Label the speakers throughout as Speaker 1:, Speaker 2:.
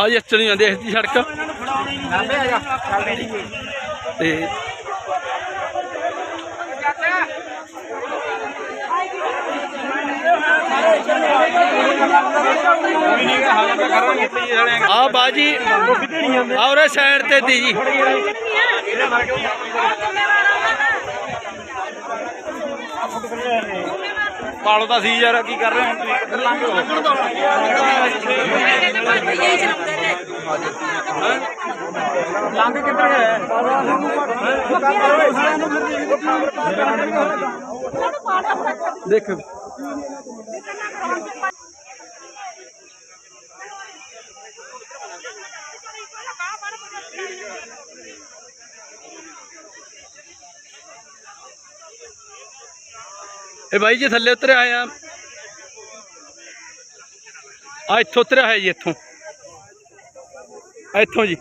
Speaker 1: ਆ ਜੀ ਚੱਲੀ ਇਸ ਦੀ ਸੜਕ। ਤੇ ਆ ਬਾਜੀ ਔਰੇ ਸਾਈਡ ਤੇ ਦੀ ਜੀ। ਪਾਲੋ ਤਾਂ ਸੀ ਯਾਰ, ਕੀ ਕਰ ਰਹੇ ਹੁਣ ਤੁਸੀਂ ਕਿੱਧਰ ਲੰਘ ਲੰਘ ਕਿੱਧਰ ਗਏ? ਦੇਖ। ਇਹ ਬਾਈ ਜੀ ਥੱਲੇ ਉਤਰਿਆ ਆਇਆ ਆ ਇੱਥੋਂ ਉਤਰਿਆ ਹੈ ਜੀ ਇੱਥੋਂ ਆ ਇੱਥੋਂ ਜੀ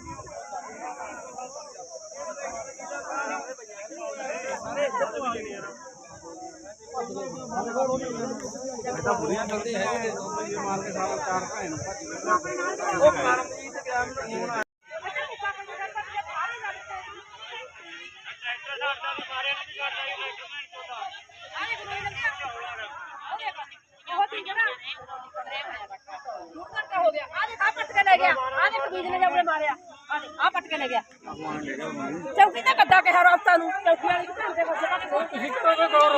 Speaker 2: ਹੋ ਗਿਆ ਆ ਦੇਖ ਆ ਪੱਟ ਕੇ ਲੈ ਗਿਆ ਆ ਦੇਖ ਬੀਜ ਨੇ ਆਪਣੇ ਮਾਰਿਆ ਆ ਦੇਖ ਆ ਪੱਟ ਕੇ ਲੈ ਗਿਆ? ਚੌਕੀ ਤੇ ਕੱਦਾ ਕਿਹਾ ਰਾਸਤਾ ਨੂੰ। ਚੌਕੀ ਵਾਲੀ ਘਰ ਦੇ ਕੋਲ ਤੁਸੀਂ ਕਰੋਗੇ ਗੌਰ?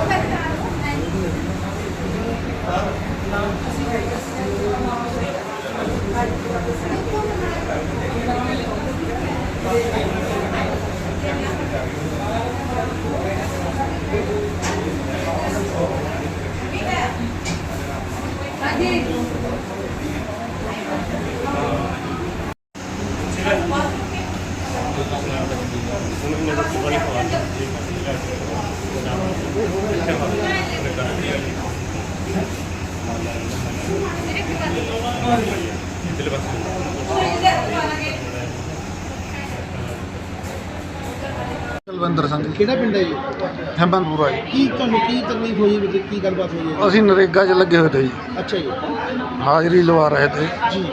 Speaker 2: Gracias.
Speaker 3: ਕੁਲਵਿੰਦਰ ਸਿੰਘ।
Speaker 4: ਕਿਹੜਾ ਪਿੰਡ ਹੈ ਜੀ?
Speaker 3: ਹਿੰਮਤਪੁਰਾ ਜੀ।
Speaker 4: ਕੀ ਤੁਹਾਨੂੰ ਕੀ ਤਕਲੀਫ ਹੋਈ ਹੈ ਕੀ ਗੱਲਬਾਤ ਹੋਈ ਹੈ
Speaker 3: ਅਸੀਂ ਨਰੇਗਾ 'ਚ ਲੱਗੇ ਹੋਏ ਤੇ ਜੀ।
Speaker 4: ਅੱਛਾ ਜੀ।
Speaker 3: ਹਾਜ਼ਰੀ ਲਵਾ ਰਹੇ ਤੇ।
Speaker 4: ਜੀ।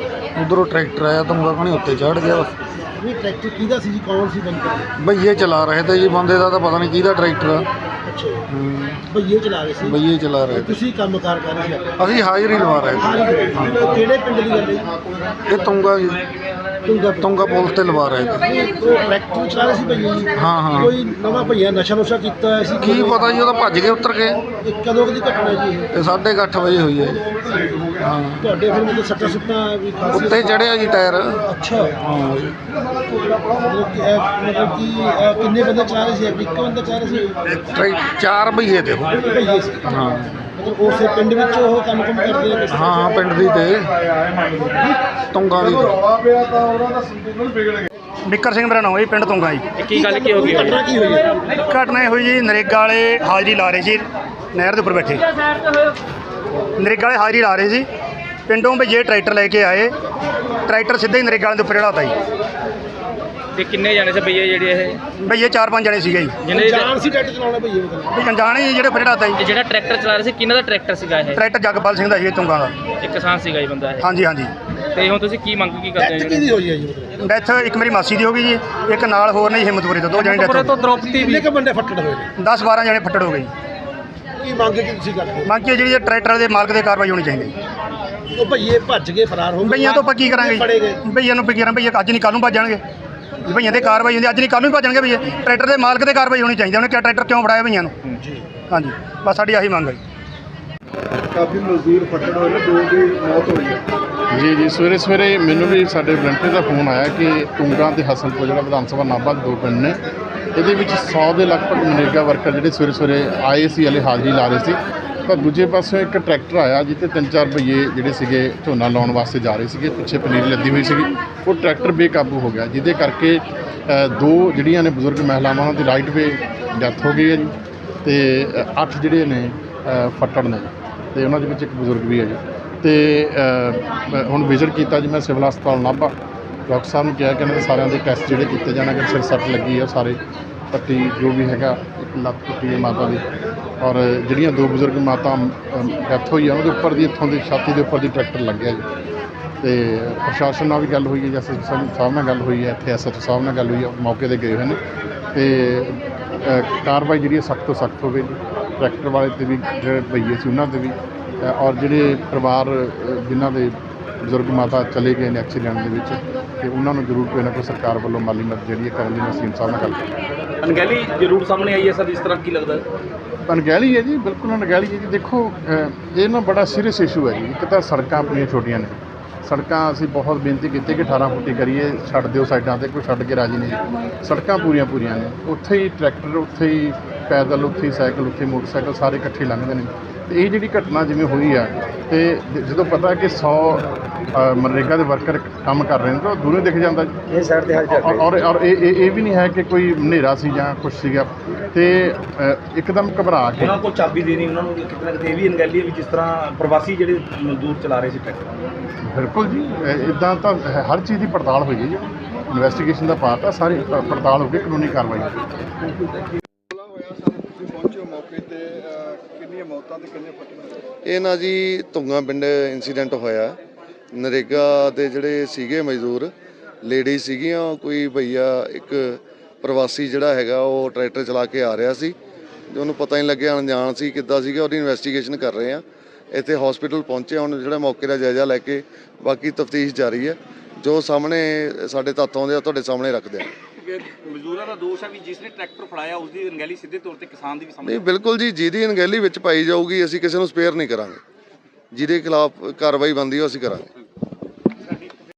Speaker 3: ਉਧਰੋਂ ਟਰੈਕਟਰ ਆਇਆ ਤੁੰਗਾ ਕਣੀ ਉੱਤੇ ਚੜ ਗਿਆ। ਬਸ
Speaker 4: ਇਹ ਟਰੈਕਟਰ ਕਿਹਦਾ ਸੀ ਜੀ? ਕੌਣ ਸੀ ਬੰਦਾ?
Speaker 3: ਬਈਏ ਚਲਾ ਰਹੇ ਤੇ ਜੀ ਬੰਦੇ ਦਾ ਤਾਂ ਪਤਾ ਨਹੀਂ ਕਿਹਦਾ ਟਰੈਕਟਰ ਆ।
Speaker 4: ਭਈਏ ਚਲਾ ਰਹੇ ਸੀ।
Speaker 3: ਬਈਏ ਚਲਾ ਰਹੇ ਤੇ
Speaker 4: ਤੁਸੀਂ ਕੰਮਕਾਰ ਕਰ ਰਹੇ ਸੀ।
Speaker 3: ਅਸੀਂ ਹਾਜ਼ਰੀ ਲਵਾ ਰਹੇ
Speaker 4: ਹਾਂ
Speaker 3: ਤੇ
Speaker 4: ਜੀ ਕਿਹੜੇ ਪਿੰਡ ਦੀ ਗੱਲ ਹੈ ਜੀ?
Speaker 3: ਇਹ ਤੁੰਗਾ ਜੀ।
Speaker 4: ਤੁੰਗਾ
Speaker 3: ਤੁੰਗਾ ਪੁਲ ਤੇ ਲਵਾ ਰਹੇ ਤੇ
Speaker 4: ਇਹ ਉਹ ਟਰੈਕਟਰ ਚਲਾ ਰਹੇ ਸੀ ਭਈਏ ਜੀ
Speaker 3: ਹਾਂ, ਹਾਂ।
Speaker 4: ਕੋਈ ਨਵਾਂ ਭਈਆ ਨਸ਼ਾ ਨੁਸ਼ਾ ਕੀਤਾ ਹੋਇਆ ਸੀ
Speaker 3: ਕੀ ਪਤਾ ਜੀ ਉਹ ਤਾਂ ਭੱਜ ਕੇ ਉਤਰ ਕੇ।
Speaker 4: ਇਹ ਕਦੋਂ ਦੀ ਘਟਨਾ ਜੀ ਇਹ?
Speaker 3: ਤੇ 8:30 ਵਜੇ ਹੋਈ ਹੈ ਜੀ। ਹਾਂ
Speaker 4: ਤੁਹਾਡੇ ਫਿਰ ਮਤਲਬ ਸੱਟਾ ਸੁੱਟਾਂ ਵੀ ਖਾਸੀ
Speaker 3: ਉੱਤੇ ਚੜਿਆ ਜੀ ਟਾਇਰ।
Speaker 4: ਅੱਛਾ।
Speaker 3: ਹਾਂ ਜੀ।
Speaker 4: ਮਤਲਬ ਕਿ ਇਹ- ਮਤਲਬ ਕਿ ਇਹ ਕਿੰਨੇ ਬੰਦੇ ਚਲਾ ਰਹੇ ਸੀ? ਇੱਕ ਬੰਦਾ ਚਲਾ ਰਿਹਾ ਸੀ?
Speaker 3: ਟਰੈਕ ਚਾਰ ਬਈਏ ਤੇ ਉਹ।
Speaker 4: ਭਈਏ ਸੀ।
Speaker 3: ਹਾਂ।
Speaker 4: ਮਤਲਬ ਉਸੇ ਪਿੰਡ ਵਿੱਚ ਉਹ ਕੰਮ ਕੰਮ ਕਰਦੇ ਆ
Speaker 3: ਹਾਂ ਹਾਂ ਪਿੰਡ ਦੀ ਤੇ। ਤੁੰਗਾ ਦੀ ਤੇ।
Speaker 5: ਬਿੱਕਰ ਸਿੰਘ ਮੇਰਾ ਨਾਮ ਹੈ ਜੀ ਪਿੰਡ ਤੁੰਗਾ ਜੀ।
Speaker 1: ਕੀ ਗੱਲ ਕੀ ਹੋ ਗਈ?
Speaker 4: ਘਟਨਾ ਕੀ ਹੋਈ ਹੈ?
Speaker 5: ਘਟਨਾ ਇਹ ਹੋਈ ਜੀ ਨਰੇਗਾ ਵਾਲੇ ਹਾਜ਼ਰੀ ਲਾ ਰਹੇ ਸੀ ਨਹਿਰ ਦੇ ਉੱਪਰ ਬੈਠੇ। ਨਰੇਗਾ ਵਾਲੇ ਹਾਜ਼ਰੀ ਲਾ ਰਹੇ ਸੀ। ਪਿੰਡੋਂ ਭਈਏ ਟਰੈਕਟਰ ਲੈ ਕੇ ਆਏ ਟਰੈਕਟਰ ਸਿੱਧਾ ਹੀ ਨਰੇਗਾ ਵਾਲੇ ਦੇ ਉੱਪਰ ਚੜਾਤਾ ਜੀ।
Speaker 1: ਤੇ ਕਿੰਨੇ ਜਾਣੇ ਸੀ ਭਈਏ ਜਿਹੜੇ ਇਹ?
Speaker 5: ਭਈਏ ਚਾਰ ਪੰਜ ਜਣੇ ਸੀਗੇ ਜੀ।
Speaker 1: ਜਿਹਨੇ
Speaker 4: ਜਾਨ ਸੀ ਟਰੈਕਟਰ ਚਲਾਉਣਾ ਭਈਏ ਮਤਲਬ?
Speaker 5: ਵੀ ਅਣਜਾਣੇ ਜੀ ਜਿਹੜੇ ਉੱਪਰ ਚੜਾਤਾ ਜੀ।
Speaker 1: ਜਿਹੜਾ ਟਰੈਕਟਰ ਚਲਾ ਰਿਹਾ ਸੀ ਕਿਹਨਾਂ ਦਾ ਟਰੈਕਟਰ ਸੀਗਾ ਇਹ?
Speaker 5: ਟਰੈਕਟਰ ਜਗਪਾਲ ਸਿੰਘ ਦਾ ਜੀ ਤੁੰਗਾ ਦਾ।
Speaker 1: ਇੱਕ ਕਿਸਾਨ ਸੀਗਾ ਜੀ ਬੰਦਾ ਇਹ?
Speaker 5: ਹਾਂਜੀ ਹਾਂਜੀ।
Speaker 1: ਤੇ ਹੁਣ ਤੁਸੀਂ ਕੀ ਮੰਗ ਕੀ ਕਰਦੇ
Speaker 4: ਡੈਥ
Speaker 1: ਹੋ
Speaker 4: ਕਿਹਦੀ ਹੋਈ ਹੈ ਜੀ ਮਤਲਬ?
Speaker 5: ਡੈਥ ਇੱਕ ਮੇਰੀ ਮਾਸੀ ਦੀ ਹੋ ਗਈ ਜੀ ਇੱਕ ਨਾਲ ਹੋਰ ਨੇ ਜੀ ਹਿੰਮਤਪੁਰੇ ਤੋਂ ਦੋ ਜਣੇ ਡੈਥ ਹੋ
Speaker 1: ਦ੍ਰੋਪਦੀ
Speaker 4: ਕਿੰਨੇ ਕ ਬੰਦੇ ਫੱਟੜ ਹੋਏ ਨੇ?
Speaker 5: 10 12 ਜਣੇ ਫੱਟੜ ਹੋ ਗਏ ਜੀ।
Speaker 4: ਕੀ ਮੰਗ ਕੀ ਤੁਸੀਂ ਕਰਦੇ ਹੋ?
Speaker 5: ਮੰਗ ਕੇ ਜਿਹੜੀ ਇਹ ਟਰੈਕਟਰ ਦੇ ਮਾਲਕ ਦੇ ਕਾਰਵਾਈ ਹੋਣੀ ਚਾਹੀਦੀ। ਜੀ
Speaker 4: ਉਹ ਭਈਏ ਭੱਜ ਗਏ ਫਰਾਰ ਹੋ ਗਏ।
Speaker 5: ਭਈਆਂ ਤੋਂ ਆਪਾਂ ਕੀ ਕਰਾਂਗੇ?
Speaker 4: ਗਏ।
Speaker 5: ਭਈਆਂ ਨੂੰ ਕੀ ਕਰਾਂ ਭਈਆ ਅੱਜ ਨਹੀਂ ਕੱਲ ਨੂੰ ਭੱਜ ਜਾਣਗੇ। ਵੀ ਭਈਆਂ ਤੇ ਕਾਰਵਾਈ ਹੁੰਦੀ ਅੱਜ ਨਹੀਂ ਕੱਲ੍ਹ ਨੂੰ ਵੀ ਭੱਜਣਗੇ ਭਈਏ। ਟਰੈਕਟਰ ਦੇ ਮਾਲਕ ਤੇ ਕਾਰਵਾਈ ਹੋਣੀ ਚਾਹੀਦੀ ਉਹਨੇ ਕਿਹਾ ਟਰੈਕਟਰ ਕਿਉਂ ਫੜਾਇਆ ਭਈਆਂ ਨੂੰ? ਹਾਂਜੀ ਬਸ ਸਾਡੀ ਆਹੀ ਮੰਗ ਹੈ ਜੀ।
Speaker 3: ਕਾਫੀ ਮਜ਼ਦੂਰ ਫੱਟੜ ਹੋਏ ਨੇ ਦੋ ਦੀ ਮੌਤ ਹੋਈ ਹੈ।
Speaker 6: ਜੀ ਜੀ ਸਵੇਰੇ ਸਵੇਰੇ ਮੈਨੂੰ ਵੀ ਸਾਡੇ ਵਲੰਟੀਅਰ ਦਾ ਫੋਨ ਆਇਆ ਕਿ ਟੁੰਗਾ ਤੇ ਹਸਨਪੁਰ ਜਿਹੜਾ ਵਿਧਾਨ ਸਭਾ ਨਾਭਾ ਦੇ ਦੋ ਪਿੰਡ ਨੇ ਇਹਦੇ ਵਿੱਚ 100 ਦੇ ਲਗਭਗ ਮਨਰੇਗਾ ਵਰਕਰ ਜਿਹੜੇ ਸਵੇਰੇ ਸਵੇਰੇ ਆਏ ਸੀ, ਹਲੇ ਹਾਜ਼ਰੀ ਲਾ ਰਹੇ ਸੀ। ਤਾਂ ਦੂਜੇ ਪਾਸਿਓਂ ਇੱਕ ਟਰੈਕਟਰ ਆਇਆ ਜਿੱਤੇ ਤਿੰਨ ਚਾਰ ਭਈਏ ਜਿਹੜੇ ਸੀਗੇ ਝੋਨਾ ਲਾਉਣ ਵਾਸਤੇ ਜਾ ਰਹੇ ਸੀਗੇ, ਪਿੱਛੇ ਪਨੀਰ ਲੱਦੀ ਹੋਈ ਸੀਗੀ। ਉਹ ਟਰੈਕਟਰ ਬੇਕਾਬੂ ਹੋ ਗਿਆ, ਜਿਹਦੇ ਕਰਕੇ ਦੋ ਜਿਹੜੀਆਂ ਨੇ ਬਜ਼ੁਰਗ ਮਹਿਲਾਵਾਂ ਉਹਨਾਂ ਦੀ ਰਾਈਟ ਵੇ ਡੈਥ ਹੋ ਗਈ ਹੈ ਜੀ। ਤੇ ਅੱਠ ਜਿਹੜੇ ਨੇ ਫੱਟੜ ਨੇ। ਤੇ ਉਹਨਾਂ ਦੇ ਵਿੱਚ ਇੱਕ ਬਜ਼ੁਰਗ ਵੀ ਹੈ ਜੀ। ਤੇ ਹੁਣ ਵਿਜ਼ਿਟ ਕੀਤਾ ਜੀ ਮੈਂ ਸਿਵਲ ਹਸਪਤਾਲ ਨਾਭਾ। ਡਾਕਟਰ ਸਾਹਿਬ ਨੂੰ ਕਿਹਾ ਕਿ ਇਹਨਾਂ ਦੇ ਸਾਰਿਆਂ ਦੇ ਟੈਸਟ ਜਿਹੜੇ ਕੀਤੇ ਜਾਣ ਜਾਣਗੇ ਸਿਰ ਸੱਟ ਲੱਗੀ ਆ ਸਾਰੇ ਪੱਟੀ ਜੋ ਵੀ ਹੈਗਾ ਇੱਕ ਲੱਤ ਟੁੱਟੀ ਹੈ ਮਾਤਾ ਦੀ। ਔਰ ਜਿਹੜੀਆਂ ਦੋ ਬਜ਼ੁਰਗ ਮਾਤਾ ਡੈਥ ਹੋਈ ਆ ਉਹਦੇ ਉੱਪਰ ਦੀ ਇੱਥੋਂ ਦੀ ਛਾਤੀ ਦੇ ਉੱਪਰ ਦੀ ਟਰੈਕਟਰ ਲੱਗਿਆ ਜੀ। ਤੇ ਪ੍ਰਸ਼ਾਸਨ ਨਾਲ ਵੀ ਗੱਲ ਹੋਈ ਹੈ ਜੈਸੇ ਸਾਹਿਬ ਨਾਲ ਗੱਲ ਹੋਈ ਹੈ ਇੱਥੇ ਐਸਐਚਓ ਸਾਹਿਬ ਨਾਲ ਗੱਲ ਹੋਈ ਹੈ ਮੌਕੇ ਤੇ ਗਏ ਹੋਏ ਨੇ। ਤੇ ਕਾਰਵਾਈ ਜਿਹੜੀ ਹੈ ਸਖਤ ਤੋਂ ਸਖਤ ਹੋਵੇ ਟਰੈਕਟਰ ਵਾਲੇ ਤੇ ਵੀ ਜਿਹੜੇ ਭਈਏ ਸੀ ਉਹਨਾਂ ਤੇ ਵੀ। ਔਰ ਜਿਹੜੇ ਪਰਿਵਾਰ ਅ, ਜਿਨ੍ਹਾਂ ਦੇ ਬਜ਼ੁਰਗ ਮਾਤਾ ਚਲੇ ਗਏ ਨੇ ਐਕਸੀਡੈਂਟ ਦੇ ਵਿੱਚ ਤੇ ਉਹਨਾਂ ਨੂੰ ਜ਼ਰੂਰ ਕੋਈ ਨਾ ਕੋਈ ਸਰਕਾਰ ਵੱਲੋਂ ਮਾਲੀ ਮਦਦ ਜਿਹੜੀ ਹੈ ਕਰਨ ਦੀ ਮੈਂ ਸੀਐਮ ਸਾਹਿਬ ਨਾਲ ਗੱਲ ਕਰਾਂਗਾ
Speaker 1: ਅਣਗਹਿਲੀ ਜ਼ਰੂਰ ਸਾਹਮਣੇ ਆਈ ਹੈ ਸਰ ਇਸ ਤਰ੍ਹਾਂ ਕੀ ਲੱਗਦਾ
Speaker 6: ਅਣਗਹਿਲੀ ਹੈ ਜੀ ਬਿਲਕੁਲ ਅਣਗਹਿਲੀ ਹੈ ਜੀ। ਦੇਖੋ ਇਹ ਨਾ ਬੜਾ ਸੀਰੀਅਸ ਇਸ਼ੂ ਹੈ ਜੀ। ਇੱਕ ਤਾਂ ਸੜਕਾਂ ਆਪਣੀਆਂ ਛੋਟੀਆਂ ਨੇ। ਸੜਕਾਂ ਅਸੀਂ ਬਹੁਤ ਬੇਨਤੀ ਕੀਤੀ ਕਿ 18 ਫੁੱਟੀ ਕਰੀਏ ਛੱਡ ਦਿਓ ਸਾਈਡਾਂ ਤੇ ਕੋਈ ਛੱਡ ਕੇ ਰਾਜੀ ਨਹੀਂ। ਸੜਕਾਂ ਪੂਰੀਆਂ ਪੂਰੀਆਂ ਨੇ। ਉੱਥੇ ਹੀ ਟਰੈਕਟਰ ਉੱਥੇ ਹੀ ਪੈਦਲ ਉੱਥੇ ਹੀ ਸਾਈਕਲ ਉੱਥੇ ਮੋਟਰਸਾਈਕਲ ਸਾਰੇ ਇਕੱਠੇ ਲੰਘਦੇ ਨੇ। ਤੇ ਇਹ ਜਿਹੜੀ ਘਟਨਾ ਜਿਵੇਂ ਹੋਈ ਆ ਤੇ ਜਦੋਂ ਪਤਾ ਕਿ 100 ਅ, ਮਨਰੇਗਾ ਦੇ ਵਰਕਰ ਕੰਮ ਕਰ ਰਹੇ ਨੇ ਤਾਂ ਉਹ ਦੂਰੋਂ ਦਿਖ ਜਾਂਦਾ ਜੀ।
Speaker 4: ਇਹ ਸਾਈਡ ਤੇ ਹਾਜ਼ਰ
Speaker 6: ਔਰ ਔਰ ਔਰ ਇਹ ਇਹ ਇਹ ਵੀ ਨਹੀਂ ਹੈ ਕਿ ਕੋਈ ਹਨੇਰਾ ਸੀ ਜਾਂ ਕੁਛ ਸੀਗਾ। ਤੇ ਅ, ਇੱਕਦਮ ਘਬਰਾ ਕੇ।
Speaker 1: ਉਹਨਾਂ ਕੋਲ ਚਾਬੀ ਦੇਣੀ ਉਹਨਾਂ ਨੂੰ ਕਿਤੇ ਨਾ ਕਿਤੇ ਇਹ ਵੀ ਅਣਗਹਿਲੀ ਹੈ ਵੀ ਜਿਸ ਤਰ੍ਹਾਂ ਪ੍ਰਵਾਸੀ ਜਿਹੜੇ ਮਜ਼ਦੂਰ ਚਲਾ ਰਹੇ ਸੀ ਟਰੈਕਟਰ।
Speaker 6: ਬਿਲਕੁਲ ਜੀ ਇਦਾਂ ਤਾਂ ਹ- ਹਰ ਚੀਜ਼ ਦੀ ਪੜਤਾਲ ਹੋਈ ਹੈ ਜੀ। ਇਨਵੈਸਟੀਗੇਸ਼ਨ ਦਾ ਪਾਰਟ ਆ ਸਾਰੀ ਪ- ਪੜਤਾਲ ਹੋ ਕੇ ਕਾਨੂੰਨੀ ਕਾਰਵਾਈ ਹੋਵੇਗੀ
Speaker 3: ਹੋਇਆ ਸਾਰੇ ਤੁਸੀਂ ਪਹੁੰਚੇ ਹੋ ਮੌਕੇ ਤੇ ਅਹ, ਕਿੰਨੀਆਂ ਮੌਤਾਂ ਤੇ ਕਿੰਨੇ ਫੱਟੜ ਹੋਏ
Speaker 7: ਇਹ ਨਾ ਜੀ ਧੁੰਗਾ ਪਿੰਡ ਇਨਸੀਡੈਂਟ ਹੋਇਆ। ਨਰੇਗਾ ਦੇ ਜਿਹੜੇ ਸੀਗੇ ਮਜ਼ਦੂਰ ਲੇਡੀ ਸੀਗੀਆਂ ਕੋਈ ਭਈਆ ਇੱਕ ਪ੍ਰਵਾਸੀ ਜਿਹੜਾ ਹੈਗਾ ਉਹ ਟਰੈਕਟਰ ਚਲਾ ਕੇ ਆ ਰਿਹਾ ਸੀ। ਤੇ ਉਹਨੂੰ ਪਤਾ ਨਹੀਂ ਲੱਗਿਆ ਅਣਜਾਣ ਸੀ ਕਿੱਦਾਂ ਸੀਗਾ ਉਹਦੀ ਇਨਵੈਸਟੀਗੇਸ਼ਨ ਕਰ ਰਹੇ ਆ ਇੱਥੇ ਹਸਪੀਟਲ ਪਹੁੰਚੇ ਹੁਣ ਜਿਹੜਾ ਮੌਕੇ ਦਾ ਜਾਇਜ਼ਾ ਲੈ ਕੇ ਬਾਕੀ ਤਫਤੀਸ਼ ਜਾਰੀ ਹੈ। ਜੋ ਸਾਹਮਣੇ ਸਾਡੇ ਤੱਥ ਆਉਂਦੇ ਆ ਤੁਹਾਡੇ ਸਾਹਮਣੇ ਰੱਖਦੇ ਆ
Speaker 1: ਮਜ਼ਦੂਰਾਂ ਦਾ ਦੋਸ਼ ਹੈ ਵੀ ਜਿਸ ਨੇ ਟਰੈਕਟਰ ਫੜਾਇਆ ਉਸ ਦੀ ਅਣਗਹਿਲੀ ਸਿੱਧੇ ਤੌਰ ਤੇ ਕਿਸਾਨ ਦੀ ਵੀ
Speaker 7: ਨਹੀਂ ਬਿਲਕੁਲ ਜੀ ਜਿਹਦੀ ਅਣਗਹਿਲੀ ਵਿੱਚ ਪਾਈ ਜਾਊਗੀ ਅਸੀਂ ਕਿਸੇ ਨੂੰ ਸਪੇਅਰ ਨਹੀਂ ਕਰਾਂਗੇ। ਜਿਹਦੇ ਖਿਲਾਫ ਕਾਰਵਾਈ ਬਣਦੀ ਉਹ ਅਸੀਂ ਕਰਾਂਗੇ।